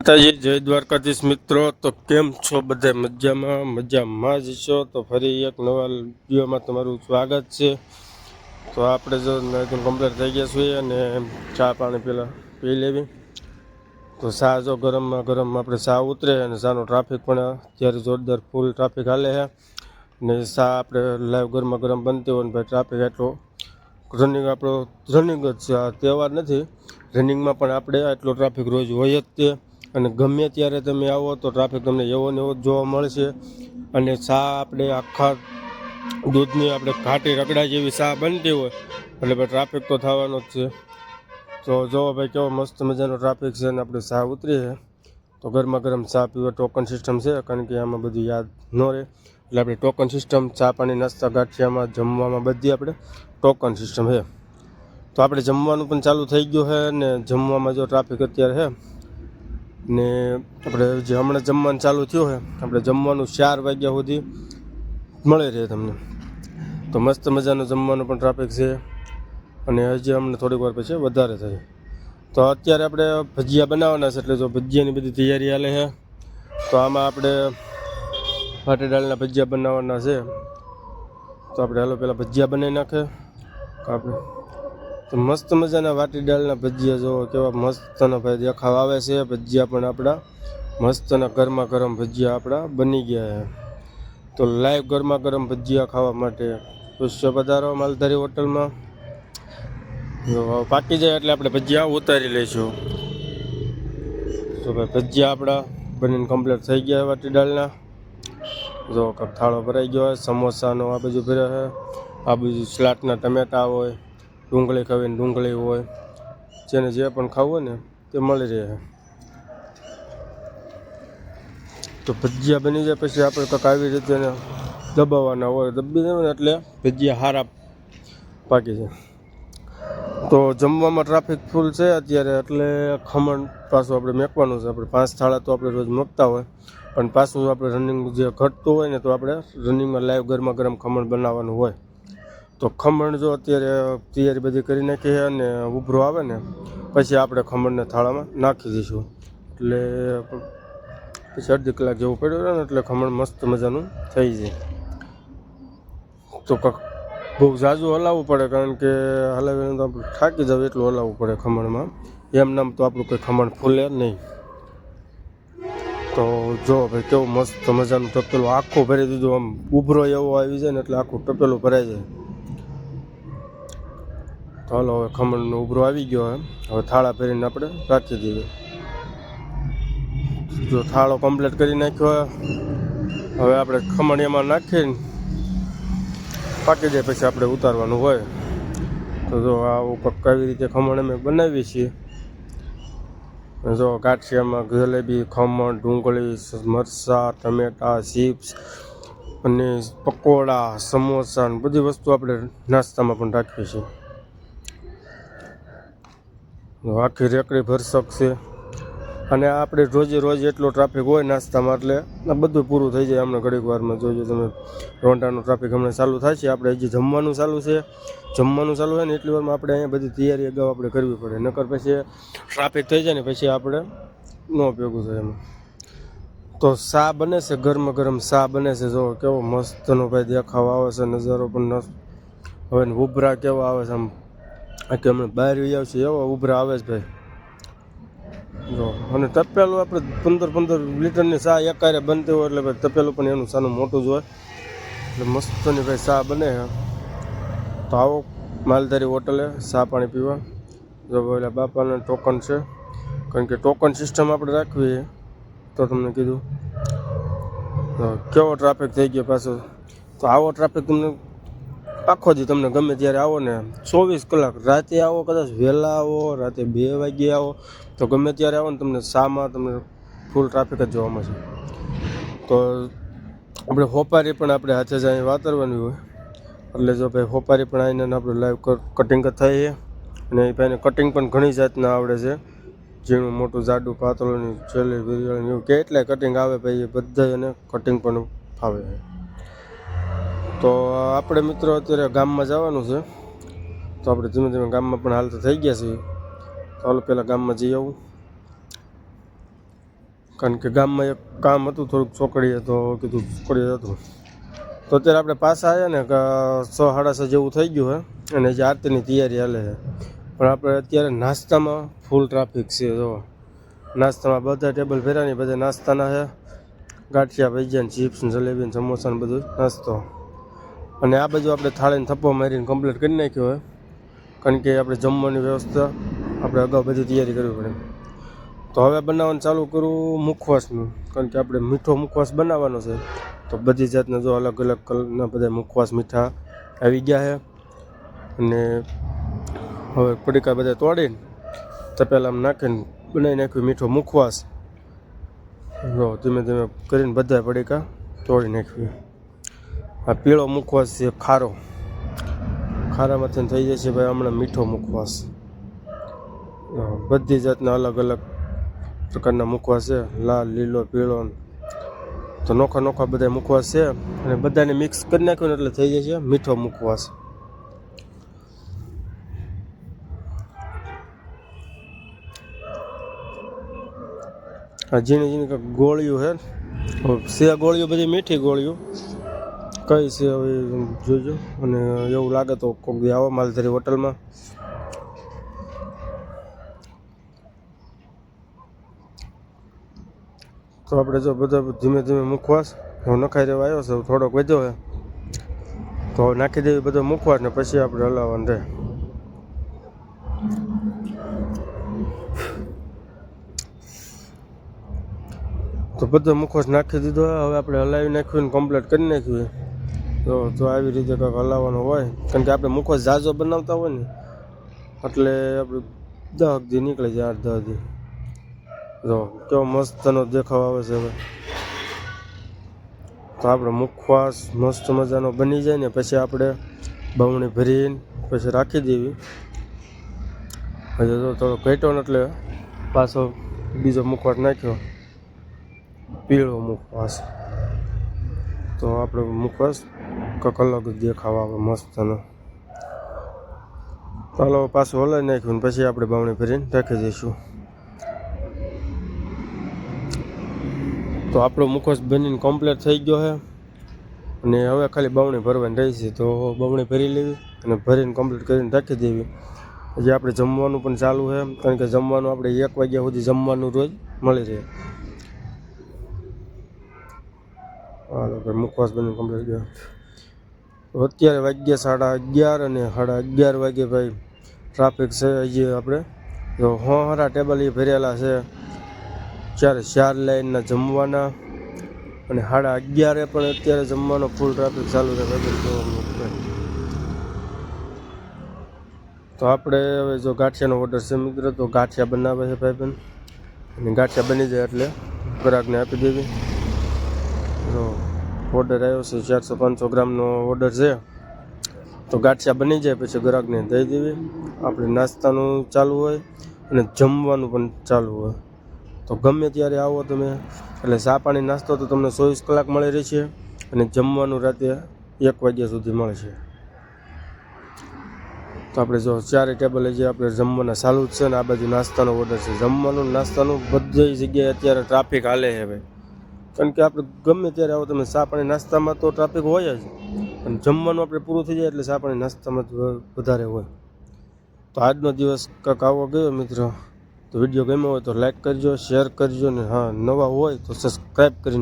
માતાજી, જય દ્વારકાધીશ મિત્રો. તો કેમ છો બધા? મજામાં? મજામાં જ છો? તો ફરી એક નવા વિડીયોમાં તમારું સ્વાગત છે. તો આપણે જો કમ્પ્લીટ થઈ ગયા છીએ અને ચા પાણી પેલા પી લેવી. તો સા જો ગરમમાં ગરમ આપણે સા ઉતરે અને સાનો ટ્રાફિક પણ અત્યારે જોરદાર ફૂલ ટ્રાફિક હાલે છે. ને ચા આપણે લાઈવ ગરમા ગરમ બનતી હોય ને ભાઈ ટ્રાફિક એટલો રનિંગ આપણો રનિંગ જ છે. આ તહેવાર નથી. રનિંગમાં પણ આપણે આટલો ટ્રાફિક રોજ હોય જ તે. અને ગમે ત્યારે તમે આવો તો ટ્રાફિક તમને એવો ને એવો જ જોવા મળશે. અને ચા આપણે આખા દૂધની આપણે ઘાટી રગડા જેવી ચા બનતી હોય, એટલે ભાઈ ટ્રાફિક તો થવાનો જ છે. તો જોવો ભાઈ કેવો મસ્ત મજાનો ટ્રાફિક છે અને આપણે ચા ઉતરી છે. તો ગરમા ગરમ ચા પીવા ટોકન સિસ્ટમ છે, કારણ કે આમાં બધું યાદ ન રહે. એટલે આપણે ટોકન સિસ્ટમ ચા પાણી, નાસ્તા, ગાંઠિયામાં, જમવામાં બધી આપણે ટોકન સિસ્ટમ છે. તો આપણે જમવાનું પણ ચાલુ થઈ ગયું છે અને જમવામાં જો ટ્રાફિક અત્યારે છે ને આપણે જે હમણાં જમવાનું ચાલુ થયું છે, આપણે જમવાનું ચાર વાગ્યા સુધી મળી રહે તમને. તો મસ્ત મજાનું જમવાનું પણ ટ્રાફિક છે અને હજી અમને થોડીક વાર પછી વધારે થશે તો અત્યારે આપણે ભજીયા બનાવવાના છે, એટલે જો ભજીયાની બધી તૈયારી હાલે છે, તો આમાં આપણે ફાટી ભજીયા બનાવવાના છે. તો આપણે હાલો પહેલાં ભજીયા બનાવી નાખે. આપણે તો મસ્ત મજાના વાટી દાળના ભજીયા જો કેવા મસ્તના ભાઈ દેખાવ આવે છે. ભજીયા પણ આપણા મસ્તના ગરમા ગરમ ભજીયા આપણા બની ગયા છે. તો લાઈવ ગરમા ગરમ ભજીયા ખાવા માટે પુષ્ય પધારો માલધારી હોટલમાં. પાકી જાય એટલે આપણે ભજીયા ઉતારી લઈશું. તો ભાઈ ભજીયા આપણા બનીને કમ્પ્લીટ થઈ ગયા વાટી દાળના. જો થાળો ભરાઈ ગયો હોય, સમોસાનો આ બાજુ ભર્યો છે. આ બાજુ સ્લાટના ટમેટા હોય ડુંગળી ખાવી ડુંગળી હોય, જેને જે પણ ખાવું હોય ને તે મળી રહે. તો ભજીયા બની જાય પછી આપણે કંઈક આવી રીતે દબાવવાના હોય, દબી દેવાના એટલે ભજીયા હારા પાકી જાય તો જમવામાં ટ્રાફિક ફૂલ છે અત્યારે, એટલે ખમણ પાછું આપણે મેકવાનું છે. આપણે પાંચ થાળા તો આપણે રોજ મૂકતા હોય, પણ પાછું આપણે રનિંગ જે ઘટતું હોય ને તો આપણે રનિંગમાં લાઈવ ગરમા ગરમ ખમણ બનાવવાનું હોય. તો ખમણ જો અત્યારે તૈયારી બધી કરી નાખી છે અને ઉભરો આવે ને, પછી આપણે ખમણને થાળામાં નાખી દઈશું. એટલે પછી અડધી કલાક જેવું પડ્યું ને, એટલે ખમણ મસ્ત મજાનું થઈ જાય. તો કાંક બહુ ઝાઝું હલાવવું પડે, કારણ કે હલાવીને તો આપણે થાકી જાવ એટલું હલાવવું પડે ખમણમાં. એમ નામ તો આપણું કોઈ ખમણ ફૂલે નહીં. તો જો ભાઈ, કેવું મસ્ત મજાનું ટપેલું આખું ભરી દીધું. આમ ઉભરો એવો આવી જાય ને, એટલે આખું ટપેલું ભરાઈ જાય. હાલો, હવે ખમણનો ઉભરો આવી ગયો હે હવે થાળા ભરીને આપણે રાખી દઈએ. જો થાળો કમ્પ્લીટ કરી નાખ્યો હવે આપણે ખમણ એમાં નાખીને પાકી જાય પછી આપણે ઉતારવાનું હોય. તો જો આવું કંઈક આવી રીતે ખમણ અમે બનાવીએ છીએ. જો ગાંઠિયામાં જલેબી, ખમણ, ડુંગળી, મરચાં, ટમેટાં, ચિપ્સ અને પકોડા, સમોસા બધી વસ્તુ આપણે નાસ્તામાં પણ રાખીએ છીએ. આખી રેકડી ભરસક છે અને આપણે રોજે રોજ એટલો ટ્રાફિક હોય નાસ્તામાં એટલે આ બધું પૂરું થઈ જાય હમણાં ઘડીક વારમાં. જોજો તમે રોંટાનો ટ્રાફિક હમણાં ચાલુ થાય છે. આપણે હજી જમવાનું ચાલુ છે. જમવાનું ચાલુ હોય ને એટલી વારમાં આપણે અહીંયા બધી તૈયારી અગાઉ આપણે કરવી પડે. નકર પછી ટ્રાફિક થઈ જાય ને પછી આપણે ન ભેગું થાય એમાં. તો શા બને છે ગરમ ગરમ શા બને છે. જો કેવો મસ્તનો ભાઈ દેખાવ આવે છે, નજારો પણ હવે ઉભરા કેવા આવે છે આમ. કે હમણાં બહાર આવશે, એવા ઉભરા આવે છે ભાઈ. જો, અને તપેલું આપણે પંદર પંદર લીટરની ચા એકારે બનતી હોય એટલે ભાઈ તપેલું પણ એનું સાનું મોટું જ હોય. એટલે મસ્તની ભાઈ ચા બને તો આવો માલધારી હોટલે ચા પાણી પીવા. જો એટલે બાપાના ટોકન છે. કારણ કે ટોકન સિસ્ટમ આપણે રાખવી છે. તો તમને કીધું. કેવો ટ્રાફિક થઈ ગયો પાછો? તો આવો ટ્રાફિક તમને આખો દી તમને ગમે ત્યારે આવો ને, ચોવીસ કલાક રાતે આવો, કદાચ વહેલા આવો, રાતે બે વાગ્યે આવો, તો ગમે ત્યારે આવો ને તમને શામાં તમને ફૂલ ટ્રાફિક જ જોવા મળશે. તો આપણે હોપારી પણ આપણે હાથે જ અહીં વાતરવાની હોય. એટલે જો ભાઈ હોપારી પણ આવીને આપણે લાઈવ કટિંગ થાય છે. અને એ ભાઈને કટિંગ પણ ઘણી જાતના આવડે છે. ઝીણું, મોટું, જાડું પાતળું છેલ્લી વિરિયાળું એવું કેટલાય કટિંગ આવે ભાઈ એ બધા એને કટિંગ પણ ફાવે છે. તો આપણે મિત્રો અત્યારે ગામમાં જવાનું છે. તો આપણે ધીમે ધીમે ગામમાં પણ હાલ તો થઈ ગયા છીએ. તો હાલ પહેલાં ગામમાં જઈ આવું. કારણ કે ગામમાં એક કામ હતું, થોડુંક ચોકડીએ તો કીધું ચોકડીએ હતું. તો અત્યારે આપણે પાછા આવ્યા ને છ, સાડા છ જેવું થઈ ગયું હે. અને જે આરતીની તૈયારી હાલે છે. પણ આપણે અત્યારે નાસ્તામાં ફૂલ ટ્રાફિક છે, જો. નાસ્તામાં બધા ટેબલ ફેર્યા ને, બધા નાસ્તાના છે. ગાંઠિયા ભજીયા ચિપ્સ જલેબી સમોસા બધું નાસ્તો. અને આ બાજુ આપણે થાળીને થપ્પો મારીને કમ્પ્લીટ કરી નાખ્યો હોય કારણ કે આપણે જમવાની વ્યવસ્થા, આપણે અગાઉ બધી તૈયારી કરવી પડે. તો હવે બનાવવાનું ચાલુ કરું મુખવાસનું. કારણ કે આપણે મીઠો મુખવાસ બનાવવાનો છે. તો બધી જાતના જો અલગ અલગ કલરના બધા મુખવાસ મીઠા આવી ગયા છે. અને હવે પડીકા બધા તોડીને તપેલામાં નાખીને બનાવી નાખ્યું મીઠો મુખવાસ. જો ધીમે ધીમે કરીને બધા પડીકા તોડી નાખ્યું. આ પીળો મુખવાસ છે, ખારો. ખારામાંથી થઈ જશે ભાઈ, હમણાં મીઠો મુખવાસ. બધી જાતના અલગ અલગ પ્રકારના મુખવાસ છે, લાલ, લીલો, પીળો. તો નોખા નોખા બધા મુખવાસ છે, અને બધાને મિક્સ કરી નાખ્યું એટલે થઈ જશે મીઠો મુખવાસ. આ ઝીણી ઝીણી ગોળીઓ છે. છે ગોળીઓ, બધી મીઠી ગોળીઓ. કઈ છે હવે જોજો. અને એવું લાગે તો કોઈક દી આવો માલધારી હોટલમાં. તો આપણે જો બધા ધીમે ધીમે મૂકવાશ હું નખાઈ રહેવા આવ્યો છે, થોડોક વધ્યો હે. તો નાખી દેવી બધો મૂકવાશ ને પછી આપણે હલાવવાનું રહે. તો બધો મુખોશ નાખી દીધો હવે આપણે હલાવી નાખ્યું ને કમ્પ્લીટ કરી નાખ્યું તો જો આવી રીતે કંઈક હલાવવાનું હોય, કારણ કે આપણે મુખવાસ ઝાઝો બનાવતા હોય ને, એટલે આપણે દહ નીકળી જાય આઠ દહ દી જો, કેવો મસ્તનો દેખાવ આવે છે હવે. તો આપણે મુખવાસ મસ્ત મજાનો બની જાય ને, પછી આપણે બમણી ભરીને પછી રાખી દેવી. હજુ તો થોડો ઘટ્યો ને એટલે પાછો બીજો મુખવાસ નાખ્યો. પીળો મુખવાસ. તો આપણે મુખવાસ કંઈક અલગ જ દેખાવ આવે મસ્તનો ચાલો પાછું હલાવી નાખ્યું પછી આપણે બાવણી ભરીને રાખી દઈશું. તો આપણો મુખોશ બનીને કમ્પ્લીટ થઈ ગયો છે. અને હવે ખાલી બમણી ભરવાની રહી છે. તો બમણી ભરી લેવી અને ભરીને કમ્પ્લીટ કરીને રાખી દેવી. હજી આપણે જમવાનું પણ ચાલુ છે. કારણ કે જમવાનું આપણે એક વાગ્યા સુધી જમવાનું રોજ મળી રહે. હાલો, ભાઈ, મુખવાસ બની કમ્પ્લીટ ગયો. અત્યારે વાગ્યા સાડા અગિયાર અને સાડા અગિયાર વાગે ભાઈ ટ્રાફિક છે હજી આપણે. તો હોહરા ટેબલ એ ભરેલા છે. ચારે ચાર લાઈનના જમવાના અને સાડા અગિયારે પણ અત્યારે જમવાનો ફૂલ ટ્રાફિક ચાલુ છે ભાઈ. તો આપણે હવે જો ગાંઠિયાનો ઓર્ડર છે મિત્રો, તો ગાંઠિયા બનાવે છે ભાઈ બેન. અને ગાંઠિયા બની જાય એટલે ગ્રાહકને આપી દેવી. તો ઓર્ડર આવ્યો છે, ચારસો પાંચસો ગ્રામનો ઓર્ડર છે. તો ગાંઠિયા બની જાય પછી ગ્રાહકને દઈ દેવી. આપણે નાસ્તાનું ચાલુ હોય અને જમવાનું પણ ચાલુ હોય. તો ગમે ત્યારે આવો તમે, એટલે ચા પાણી નાસ્તો તો તમને ચોવીસ કલાક મળી રહેશે અને જમવાનું રાતે એક વાગ્યા સુધી મળશે. તો આપણે જો ચારે ટેબલે જે આપણે જમવાના ચાલુ જ છે ને આ બાજુ નાસ્તાનો ઓર્ડર છે. જમવાનું નાસ્તાનું બધી જગ્યાએ અત્યારે ટ્રાફિક હાલે છે ભાઈ કારણ કે આપણે ગમે ત્યારે આવો તમે ચા પાણી નાસ્તામાં તો ટ્રાફિક હોય જ. અને જમવાનું આપણે પૂરું થઈ જાય એટલે ચા પાણી નાસ્તામાં જ વધારે હોય. તો આજનો દિવસ કાંક આવો ગયો મિત્રો. તો વીડિયો ગમ્યો હોય તો લાઈક કરજો શેર કરજો ને હા, નવા હોય તો સબસ્ક્રાઈબ કરીને